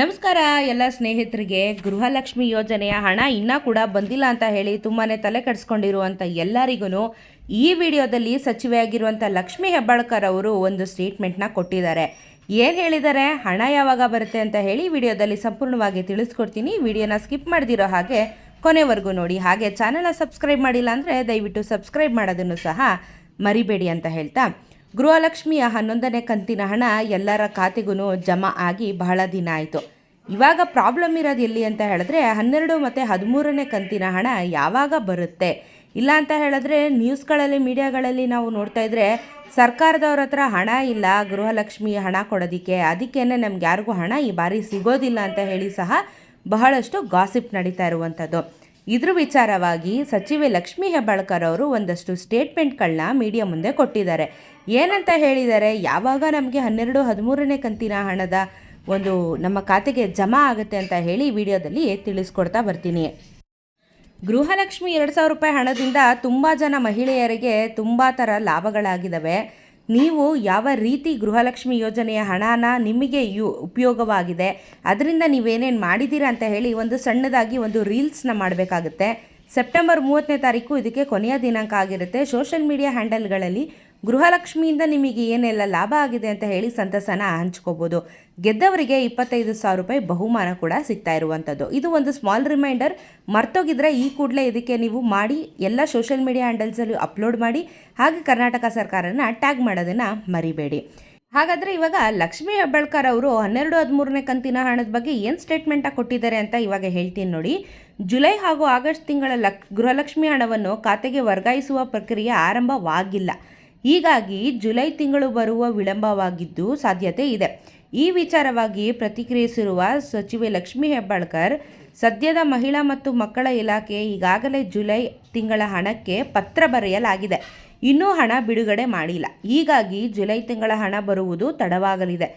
ನಮಸ್ಕಾರ, ಎಲ್ಲ ಸ್ನೇಹಿತರಿಗೆ. ಗೃಹಲಕ್ಷ್ಮಿ ಯೋಜನೆಯ ಹಣ ಇನ್ನೂ ಕೂಡ ಬಂದಿಲ್ಲ ಅಂತ ಹೇಳಿ ತುಂಬಾ ತಲೆ ಕೆಡಿಸ್ಕೊಂಡಿರುವಂಥ ಎಲ್ಲರಿಗೂ ಈ ವಿಡಿಯೋದಲ್ಲಿ ಸಚಿವೆಯಾಗಿರುವಂಥ ಲಕ್ಷ್ಮಿ ಹೆಬ್ಬಾಳ್ಕರ್ ಅವರು ಒಂದು ಸ್ಟೇಟ್ಮೆಂಟ್ನ ಕೊಟ್ಟಿದ್ದಾರೆ. ಏನು ಹೇಳಿದ್ದಾರೆ? ಹಣ ಯಾವಾಗ ಬರುತ್ತೆ ಅಂತ ಹೇಳಿ ವಿಡಿಯೋದಲ್ಲಿ ಸಂಪೂರ್ಣವಾಗಿ ತಿಳಿಸ್ಕೊಡ್ತೀನಿ. ವಿಡಿಯೋನ ಸ್ಕಿಪ್ ಮಾಡ್ದಿರೋ ಹಾಗೆ ಕೊನೆವರೆಗೂ ನೋಡಿ. ಹಾಗೆ ಚಾನಲ್ನ ಸಬ್ಸ್ಕ್ರೈಬ್ ಮಾಡಿಲ್ಲ ಅಂದರೆ ದಯವಿಟ್ಟು ಸಬ್ಸ್ಕ್ರೈಬ್ ಮಾಡೋದನ್ನು ಸಹ ಮರಿಬೇಡಿ ಅಂತ ಹೇಳ್ತಾ. ಗೃಹಲಕ್ಷ್ಮಿಯ ಹನ್ನೊಂದನೇ ಕಂತಿನ ಹಣ ಎಲ್ಲರ ಖಾತೆಗೂ ಜಮಾ ಆಗಿ ಬಹಳ ದಿನ ಆಯಿತು. ಇವಾಗ ಪ್ರಾಬ್ಲಮ್ ಇರೋದು ಎಲ್ಲಿ ಅಂತ ಹೇಳಿದ್ರೆ ಹನ್ನೆರಡು ಮತ್ತು ಹದಿಮೂರನೇ ಕಂತಿನ ಹಣ ಯಾವಾಗ ಬರುತ್ತೆ? ಇಲ್ಲ ಅಂತ ಹೇಳಿದ್ರೆ ನ್ಯೂಸ್ಗಳಲ್ಲಿ ಮೀಡಿಯಾಗಳಲ್ಲಿ ನಾವು ನೋಡ್ತಾ ಇದ್ರೆ ಸರ್ಕಾರದವ್ರ ಹತ್ರ ಹಣ ಇಲ್ಲ, ಗೃಹಲಕ್ಷ್ಮಿ ಹಣ ಕೊಡೋದಕ್ಕೆ ಅದಕ್ಕೇ ನಮ್ಗೆ ಯಾರಿಗೂ ಹಣ ಈ ಬಾರಿ ಸಿಗೋದಿಲ್ಲ ಅಂತ ಹೇಳಿ ಸಹ ಬಹಳಷ್ಟು ಗಾಸಿಪ್ ನಡೀತಾ ಇರುವಂಥದ್ದು. ಇದ್ರ ವಿಚಾರವಾಗಿ ಸಚಿವೆ ಲಕ್ಷ್ಮೀ ಹೆಬ್ಬಾಳ್ಕರ್ ಅವರು ಒಂದಷ್ಟು ಸ್ಟೇಟ್ಮೆಂಟ್ಗಳನ್ನ ಮೀಡಿಯಾ ಮುಂದೆ ಕೊಟ್ಟಿದ್ದಾರೆ. ಏನಂತ ಹೇಳಿದ್ದಾರೆ ಯಾವಾಗ ನಮಗೆ ಹನ್ನೆರಡು, ಹದಿಮೂರನೇ ಕಂತಿನ ಹಣದ ಒಂದು ನಮ್ಮ ಖಾತೆಗೆ ಜಮಾ ಆಗುತ್ತೆ ಅಂತ ಹೇಳಿ ವಿಡಿಯೋದಲ್ಲಿ ತಿಳಿಸ್ಕೊಡ್ತಾ ಬರ್ತೀನಿ. ಗೃಹಲಕ್ಷ್ಮಿ ಎರಡು ಸಾವಿರ ರೂಪಾಯಿ ಹಣದಿಂದ ತುಂಬ ಜನ ಮಹಿಳೆಯರಿಗೆ ತುಂಬ ಥರ ಲಾಭಗಳಾಗಿದ್ದಾವೆ. ನೀವು ಯಾವ ರೀತಿ ಗೃಹಲಕ್ಷ್ಮಿ ಯೋಜನೆಯ ಹಣನ ನಿಮಗೆ ಯು, ಉಪಯೋಗವಾಗಿದೆ, ಅದರಿಂದ ನೀವೇನೇನು ಮಾಡಿದ್ದೀರಾ ಅಂತ ಹೇಳಿ ಒಂದು ಸಣ್ಣದಾಗಿ ಒಂದು ರೀಲ್ಸ್ನ ಮಾಡಬೇಕಾಗುತ್ತೆ. ಸೆಪ್ಟೆಂಬರ್ ಮೂವತ್ತನೇ ತಾರೀಕು ಇದಕ್ಕೆ ಕೊನೆಯ ದಿನಾಂಕ ಆಗಿರುತ್ತೆ. ಸೋಷಲ್ ಮೀಡಿಯಾ ಹ್ಯಾಂಡಲ್ಗಳಲ್ಲಿ ಗೃಹಲಕ್ಷ್ಮಿಯಿಂದ ನಿಮಗೆ ಏನೆಲ್ಲ ಲಾಭ ಆಗಿದೆ ಅಂತ ಹೇಳಿ ಸಂತಸನ ಹಂಚ್ಕೋಬೋದು. ಗೆದ್ದವರಿಗೆ ಇಪ್ಪತ್ತೈದು ಸಾವಿರ ರೂಪಾಯಿ ಬಹುಮಾನ ಕೂಡ ಸಿಗ್ತಾ ಇರುವಂಥದ್ದು. ಇದು ಒಂದು ಸ್ಮಾಲ್ ರಿಮೈಂಡರ್ ಮರ್ತೋಗಿದ್ರೆ ಈ ಕೂಡಲೇ ಇದಕ್ಕೆ ನೀವು ಮಾಡಿ, ಎಲ್ಲ ಸೋಷಿಯಲ್ ಮೀಡಿಯಾ ಹ್ಯಾಂಡಲ್ಸಲ್ಲೂ ಅಪ್ಲೋಡ್ ಮಾಡಿ, ಹಾಗೆ ಕರ್ನಾಟಕ ಸರ್ಕಾರನ ಟ್ಯಾಗ್ ಮಾಡೋದನ್ನು ಮರಿಬೇಡಿ. ಹಾಗಾದರೆ ಇವಾಗ ಲಕ್ಷ್ಮೀ ಹೆಬ್ಬಾಳ್ಕರ್ ಅವರು ಹನ್ನೆರಡು ಹದಿಮೂರನೇ ಕಂತಿನ ಹಣದ ಬಗ್ಗೆ ಏನು ಸ್ಟೇಟ್ಮೆಂಟಾಗಿ ಕೊಟ್ಟಿದ್ದಾರೆ ಅಂತ ಇವಾಗ ಹೇಳ್ತೀನಿ ನೋಡಿ. ಜುಲೈ ಹಾಗೂ ಆಗಸ್ಟ್ ತಿಂಗಳ ಲಕ್, ಗೃಹಲಕ್ಷ್ಮಿ ಹಣವನ್ನು ಖಾತೆಗೆ ವರ್ಗಾಯಿಸುವ ಪ್ರಕ್ರಿಯೆ ಆರಂಭವಾಗಿಲ್ಲ. ಹೀಗಾಗಿ ಜುಲೈ ತಿಂಗಳು ಬರುವ ವಿಳಂಬವಾಗಿದ್ದು ಸಾಧ್ಯತೆ ಇದೆ. ಈ ವಿಚಾರವಾಗಿ ಪ್ರತಿಕ್ರಿಯಿಸಿರುವ ಸಚಿವೆ ಲಕ್ಷ್ಮೀ ಹೆಬ್ಬಾಳ್ಕರ್, ಸದ್ಯದ ಮಹಿಳಾ ಮತ್ತು ಮಕ್ಕಳ ಇಲಾಖೆ ಈಗಾಗಲೇ ಜುಲೈ ತಿಂಗಳ ಹಣಕ್ಕೆ ಪತ್ರ ಬರೆಯಲಾಗಿದೆ. ಇನ್ನೂ ಹಣ ಬಿಡುಗಡೆ ಮಾಡಿಲ್ಲ. ಹೀಗಾಗಿ ಜುಲೈ ತಿಂಗಳ ಹಣ ಬರುವುದು ತಡವಾಗಲಿದೆ.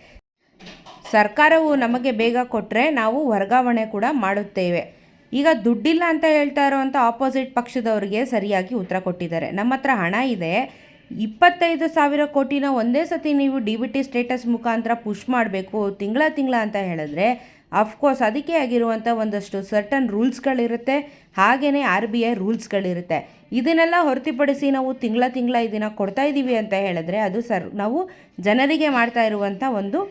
ಸರ್ಕಾರವು ನಮಗೆ ಬೇಗ ಕೊಟ್ಟರೆ ನಾವು ವರ್ಗಾವಣೆ ಕೂಡ ಮಾಡುತ್ತೇವೆ. ಈಗ ದುಡ್ಡಿಲ್ಲ ಅಂತ ಹೇಳ್ತಾ ಇರುವಂಥ ಆಪೋಸಿಟ್ ಪಕ್ಷದವರಿಗೆ ಸರಿಯಾಗಿ ಉತ್ತರ ಕೊಟ್ಟಿದ್ದಾರೆ. ನಮ್ಮ ಹತ್ರ ಹಣ ಇದೆ. ಇಪ್ಪತ್ತೈದು ಸಾವಿರ ಕೋಟಿನ ಒಂದೇ ಸತಿ ನೀವು ಡಿ ಬಿ ಟಿ ಸ್ಟೇಟಸ್ ಮುಖಾಂತರ ಪುಷ್ ಮಾಡಬೇಕು, ತಿಂಗಳ ತಿಂಗಳ ಅಂತ ಹೇಳಿದ್ರೆ ಅಫ್ಕೋರ್ಸ್ ಅದಕ್ಕೆ ಆಗಿರುವಂಥ ಒಂದಷ್ಟು ಸರ್ಟನ್ ರೂಲ್ಸ್ಗಳಿರುತ್ತೆ. ಹಾಗೆಯೇ ಆರ್ ಬಿ ಐ ರೂಲ್ಸ್ಗಳಿರುತ್ತೆ. ಇದನ್ನೆಲ್ಲ ಹೊರತುಪಡಿಸಿ ನಾವು ತಿಂಗಳ ತಿಂಗಳ ಇದನ್ನು ಕೊಡ್ತಾ ಇದ್ದೀವಿ ಅಂತ ಹೇಳಿದ್ರೆ ಅದು ಸರ್, ನಾವು ಜನರಿಗೆ ಮಾಡ್ತಾ ಇರುವಂಥ ಒಂದು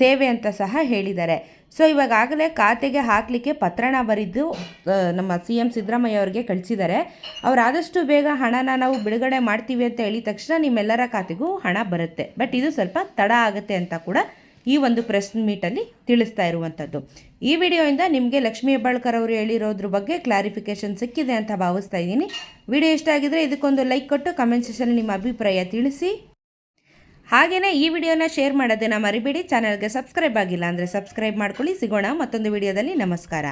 ಸೇವೆ ಅಂತ ಸಹ ಹೇಳಿದ್ದಾರೆ. ಸೊ ಇವಾಗಾಗಲೇ ಖಾತೆಗೆ ಹಾಕಲಿಕ್ಕೆ ಪತ್ರನ ಬರೆದು ನಮ್ಮ ಸಿ ಎಂ ಸಿದ್ದರಾಮಯ್ಯ ಅವರಿಗೆ ಕಳಿಸಿದ್ದಾರೆ ಅವ್ರು ಆದಷ್ಟು ಬೇಗ ಹಣನ ನಾವು ಬಿಡುಗಡೆ ಮಾಡ್ತೀವಿ ಅಂತ ಹೇಳಿದ ತಕ್ಷಣ ನಿಮ್ಮೆಲ್ಲರ ಖಾತೆಗೂ ಹಣ ಬರುತ್ತೆ. ಬಟ್ ಇದು ಸ್ವಲ್ಪ ತಡ ಆಗುತ್ತೆ ಅಂತ ಕೂಡ ಈ ಒಂದು ಪ್ರೆಸ್ ಮೀಟಲ್ಲಿ ತಿಳಿಸ್ತಾ ಇರುವಂಥದ್ದು. ಈ ವಿಡಿಯೋಯಿಂದ ನಿಮಗೆ ಲಕ್ಷ್ಮೀ ಹೆಬ್ಬಾಳ್ಕರ್ ಅವರು ಹೇಳಿರೋದ್ರ ಬಗ್ಗೆ ಕ್ಲಾರಿಫಿಕೇಷನ್ ಸಿಕ್ಕಿದೆ ಅಂತ ಭಾವಿಸ್ತಾ ಇದ್ದೀನಿ. ವಿಡಿಯೋ ಇಷ್ಟ ಆಗಿದ್ರೆ ಇದಕ್ಕೊಂದು ಲೈಕ್ ಕೊಟ್ಟು ಕಮೆಂಟ್ ಸೆಷನ್ ನಿಮ್ಮ ಅಭಿಪ್ರಾಯ ತಿಳಿಸಿ. ಹಾಗೆಯೇ ಈ ವಿಡಿಯೋನ ಶೇರ್ ಮಾಡೋದನ್ನು ಮರಿಬೇಡಿ. ಚಾನಲ್ಗೆ ಸಬ್ಸ್ಕ್ರೈಬ್ ಆಗಿಲ್ಲ ಅಂದರೆ ಸಬ್ಸ್ಕ್ರೈಬ್ ಮಾಡ್ಕೊಳ್ಳಿ. ಸಿಗೋಣ ಮತ್ತೊಂದು ವಿಡಿಯೋದಲ್ಲಿ. ನಮಸ್ಕಾರ.